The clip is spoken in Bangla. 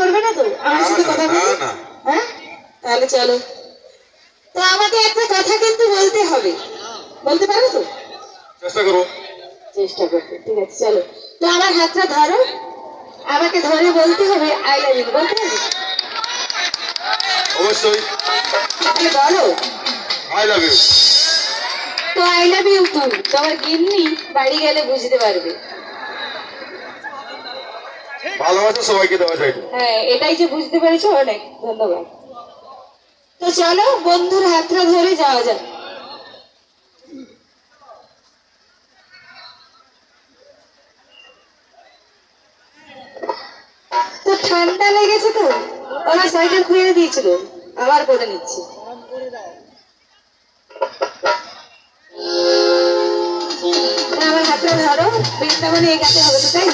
করবে না তো? আমার সাথে কথা বলবে? হ্যাঁ? তাহলে চলো। তো আমাকে একটা কথা কিন্তু বলতে হবে। বলতে পারো তো? চেষ্টা করো। চেষ্টা করতে ঠিক আছে চলো। তো আমার হাতটা ধরো। আমাকে ধরে বলতে হবে আই লাভ ইউ বলতে হবে অবশ্যই। তাহলে বলো। আই লাভ ইউ তো আই লাভ ইউ টু তোমার গিন্নি বাড়ি গেলে বুঝতে পারবে। ভালোবাসা সবাইকে দেওয়া যায় হ্যাঁ এটাই যে বুঝতে পেরেছ অনেক ধন্যবাদ। তো চলো বন্ধুর হাতটা ধরে যাওয়া যাক। তো ঠান্ডা লেগেছে তো? ওরা সোয়েটার খুলে দিয়েছিল। আবার করে নিচ্ছি। আমার হাতটা ধরো। বৃন্দাবনে এগাতে হবে তো তাই